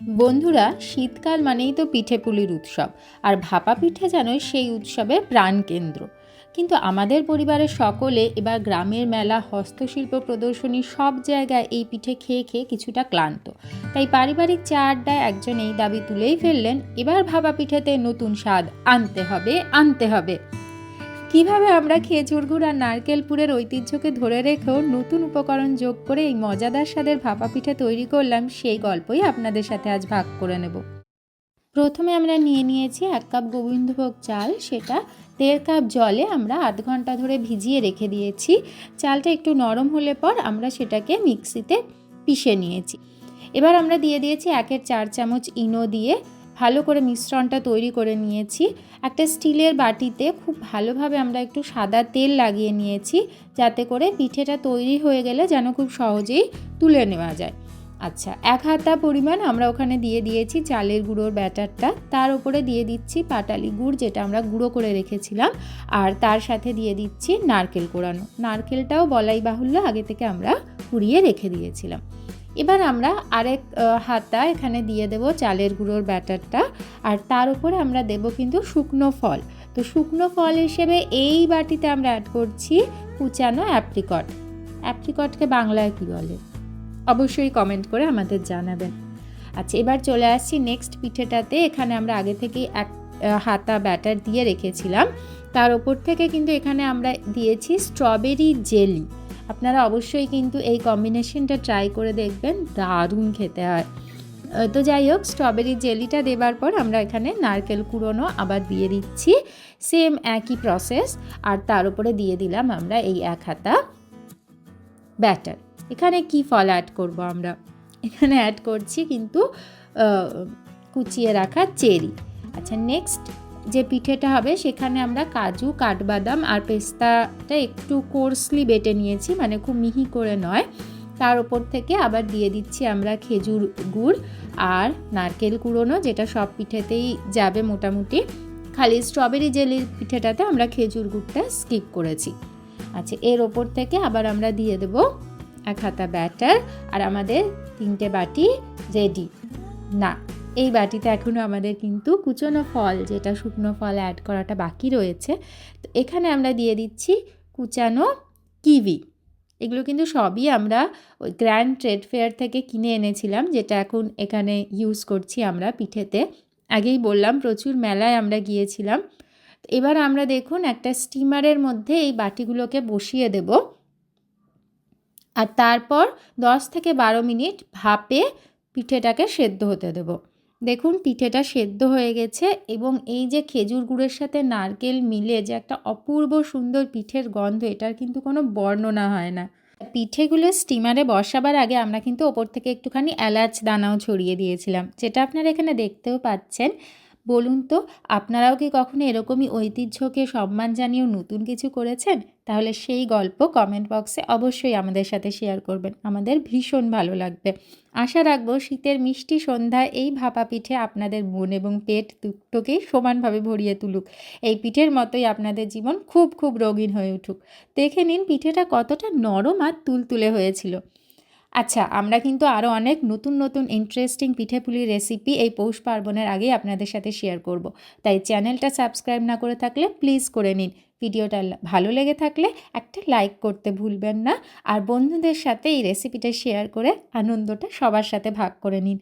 বন্ধুরা, শীতকাল মানেই তো পিঠে পুলির উৎসব, আর ভাপা পিঠে যেন সেই উৎসবের প্রাণকেন্দ্র। কিন্তু আমাদের পরিবারের সকলে এবার গ্রামের মেলা, হস্তশিল্প প্রদর্শনী সব জায়গায় এই পিঠে খেয়ে খেয়ে কিছুটা ক্লান্ত। তাই পারিবারিক চা আড্ডায় একজন এই দাবি তুলেই ফেললেন, এবার ভাপা পিঠেতে নতুন স্বাদ আনতে হবে আনতে হবে। কীভাবে আমরা খেজুর গুড় আর নারকেল পুরের ঐতিহ্যকে ধরে রেখেও নতুন উপকরণ যোগ করে এই মজাদার স্বাদের ভাপা পিঠে তৈরি করলাম, সেই গল্পই আপনাদের সাথে আজ ভাগ করে নেব। প্রথমে আমরা নিয়ে নিয়েছি এক কাপ গোবিন্দভোগ চাল, সেটা দেড় কাপ জলে আমরা আধ ঘণ্টা ধরে ভিজিয়ে রেখে দিয়েছি। চালটা একটু নরম হলে পর আমরা সেটাকে মিক্সিতে পিষে নিয়েছি। এবার আমরা দিয়ে দিয়েছি একের চার চামচ ইনো দিয়ে ভালো করে মিশ্রণটা তৈরি করে নিয়েছি। একটা স্টিলের বাটিতে খুব ভালোভাবে আমরা একটু সাদা তেল লাগিয়ে নিয়েছি যাতে করে পিঠেটা তৈরি হয়ে গেলে যেন খুব সহজেই তুলে নেওয়া যায়। আচ্ছা এক হাতা পরিমাণ আমরা ওখানে দিয়ে দিয়েছি চালের গুঁড়োর ব্যাটারটা। তার উপরে দিয়ে দিচ্ছি পাটালি গুড় যেটা আমরা গুঁড়ো করে রেখেছিলাম। আর তার সাথে দিয়ে দিচ্ছি নারকেল কোড়ানো নারকেলটাও বলাই বাহুল্য আগে থেকে আমরা কুড়িয়ে রেখে দিয়েছিলাম। এবার আমরা আরেক হাতা এখানে দিয়ে দেব চালের গুঁড়োর ব্যাটারটা। আর তার উপরে আমরা দেব কিন্তু শুকনো ফল। তো শুকনো ফল হিসেবে এই বাটিতে আমরা অ্যাড করছি কুচানো অ্যাপ্রিকট অ্যাপ্রিকটকে বাংলায় কী বলে? অবশ্যই কমেন্ট করে আমাদের জানাবেন। আচ্ছা এবার চলে আসছি নেক্সট পিঠেটাতে। এখানে আমরা আগে থেকেই এক হাতা ব্যাটার দিয়ে রেখেছিলাম। তার ওপর থেকে কিন্তু এখানে আমরা দিয়েছি স্ট্রবেরি জেলি আপনারা অবশ্যই কিন্তু এই কম্বিনেশনটা ট্রাই করে দেখবেন, দারুণ খেতে হয়। তো যাই হোক স্ট্রবেরি জেলিটা দেবার পর আমরা এখানে নারকেল কুড়োনো আবার দিয়ে দিচ্ছি। সেম একই প্রসেস আর তার উপরে দিয়ে দিলাম আমরা এই এক হাতা ব্যাটার এখানে কি ফল অ্যাড করব আমরা? এখানে অ্যাড করছি কিন্তু কুচিয়ে রাখা চেরি। আচ্ছা নেক্সট যে পিঠেটা হবে সেখানে আমরা কাজু, কাঠবাদাম আর পেস্তাটা একটু কোর্সলি বেটে নিয়েছি মানে খুব মিহি করে নয়। তার ওপর থেকে আবার দিয়ে দিচ্ছি আমরা খেজুর গুড় আর নারকেল কুড়োনো, যেটা সব পিঠেতেই যাবে মোটামুটি। খালি স্ট্রবেরি জেলির পিঠেটাতে আমরা খেজুর গুড়টা স্কিপ করেছি। আচ্ছা এর ওপর থেকে আবার আমরা দিয়ে দেব এক হাতা ব্যাটার আর আমাদের তিনটে বাটি রেডি না এই বাটিতে এখনও আমাদের কিন্তু কুচনো ফল, যেটা শুকনো ফল অ্যাড করাটা বাকি রয়েছে। তো এখানে আমরা দিয়ে দিচ্ছি কুচানো কিবি এগুলো কিন্তু সবই আমরা ওই গ্র্যান্ড ট্রেড ফেয়ার থেকে কিনে এনেছিলাম, যেটা এখন এখানে ইউজ করছি আমরা পিঠেতে। আগেই বললাম, প্রচুর মেলায় আমরা গিয়েছিলাম। এবার আমরা দেখুন একটা স্টিমারের মধ্যে এই বাটিগুলোকে বসিয়ে দেব। আর তারপর দশ থেকে বারো মিনিট ভাপে পিঠেটাকে সেদ্ধ হতে দেব। দেখুন, পিঠেটা সেদ্ধ হয়ে গেছে এবং এই যে খেজুর গুড়ের সাথে নারকেল মিলে যে একটা অপূর্ব সুন্দর পিঠের গন্ধ, এটার কিন্তু কোনো বর্ণনা হয় না। পিঠেগুলো স্টিমারে বসাবার আগে আমরা কিন্তু ওপর থেকে একটুখানি এলাচ দানাও ছড়িয়ে দিয়েছিলাম, যেটা আপনারা এখানে দেখতেও পাচ্ছেন। বলুন তো, আপনারাও কি কখনো এরকমই ঐতিহ্যকে সম্মান জানিয়েও নতুন কিছু করেছেন? তাহলে সেই গল্প কমেন্ট বক্সে অবশ্যই আমাদের সাথে শেয়ার করবেন। আমাদের ভীষণ ভালো লাগবে। আশা রাখব শীতের মিষ্টি সন্ধ্যায় এই ভাপা পিঠে আপনাদের মন এবং পেট দুটোকেই সমানভাবে ভরিয়ে তুলুক। এই পিঠের মতোই আপনাদের জীবন খুব খুব রঙিন হয়ে উঠুক। দেখে নিন, পিঠেটা কতটা নরম আর তুলতুলে হয়েছিল। আচ্ছা আমরা কিন্তু আরও অনেক নতুন নতুন ইন্টারেস্টিং পিঠেপুলির রেসিপি এই পৌষ পার্বণের আগেই আপনাদের সাথে শেয়ার করব। তাই চ্যানেলটা সাবস্ক্রাইব না করে থাকলে প্লিজ করে নিন। ভিডিওটা ভালো লেগে থাকলে একটা লাইক করতে ভুলবেন না। আর বন্ধুদের সাথে এই রেসিপিটা শেয়ার করে আনন্দটা সবার সাথে ভাগ করে নিন।